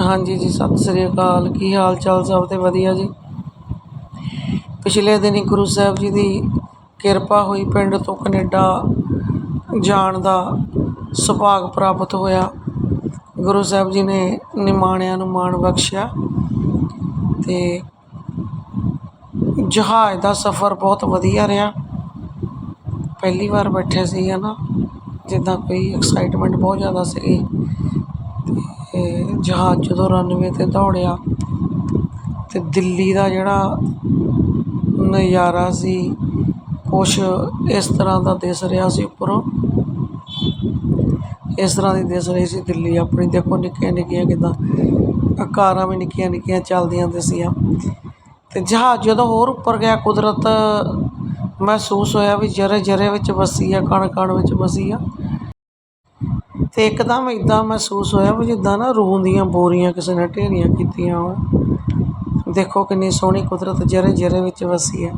ਹਾਂਜੀ ਜੀ, ਸਤਿ ਸ੍ਰੀ ਅਕਾਲ। ਕੀ ਹਾਲ ਚਾਲ ਸਭ ਤੇ ਵਧੀਆ ਜੀ? ਪਿਛਲੇ ਦਿਨੀ ਗੁਰੂ ਸਾਹਿਬ ਜੀ ਦੀ ਕਿਰਪਾ ਹੋਈ ਪਿੰਡ ਤੋਂ ਕੈਨੇਡਾ ਜਾਣ ਦਾ ਸੁਭਾਗ ਪ੍ਰਾਪਤ ਹੋਇਆ। ਗੁਰੂ ਸਾਹਿਬ ਜੀ ਨੇ ਨਿਮਾਣਿਆਂ ਨੂੰ ਮਾਣ ਬਖਸ਼ਿਆ ਤੇ ਜਹਾਜ਼ ਦਾ ਸਫ਼ਰ ਬਹੁਤ ਵਧੀਆ ਰਿਹਾ। ਪਹਿਲੀ ਵਾਰ ਬੈਠੇ ਸੀ ਨਾ ਜਿੱਦਾਂ ਕੋਈ ਐਕਸਾਈਟਮੈਂਟ ਬਹੁਤ ਜ਼ਿਆਦਾ ਸੀਗੀ। ਅਤੇ ਜਹਾਜ਼ ਜਦੋਂ ਰਨਵੇ ਤੇ ਦੌੜਿਆ ਤੇ ਦਿੱਲੀ ਦਾ ਜਿਹੜਾ ਨਜ਼ਾਰਾ ਸੀ, ਕੁਛ ਇਸ ਤਰ੍ਹਾਂ ਦਾ ਦਿਸ ਰਿਹਾ ਸੀ ਉੱਪਰੋਂ। ਇਸ ਤਰ੍ਹਾਂ ਦੀ ਦਿਸ ਰਹੀ ਸੀ ਦਿੱਲੀ ਆਪਣੀ। ਦੇਖੋ ਨਿੱਕੀਆਂ ਨਿੱਕੀਆਂ ਕਿੱਦਾਂ, ਆਕਾਰਾਂ ਵੀ ਨਿੱਕੀਆਂ ਨਿੱਕੀਆਂ ਚੱਲਦੀਆਂ ਦਿਸੀਆਂ ਅਤੇ ਜਹਾਜ਼ ਜਦੋਂ ਹੋਰ ਉੱਪਰ ਗਿਆ, ਕੁਦਰਤ ਮਹਿਸੂਸ ਹੋਇਆ ਵੀ ਜਰੇ ਜਰੇ ਵਿੱਚ ਵਸੀ ਆ ਕਣ ਕਣ ਵਿੱਚ ਵਸੀ ਆ। ਅਤੇ ਇੱਕਦਮ ਇੱਦਾਂ ਮਹਿਸੂਸ ਹੋਇਆ ਵੀ ਜਿੱਦਾਂ ਨਾ ਰੂੰ ਦੀਆਂ ਬੋਰੀਆਂ ਕਿਸੇ ਨੇ ਢੇਰੀਆਂ ਕੀਤੀਆਂ ਹੋਣ। ਦੇਖੋ ਕਿੰਨੀ ਸੋਹਣੀ ਕੁਦਰਤ ਜਰੇ ਜਰੇ ਵਿੱਚ ਵਸੀ ਹੈ।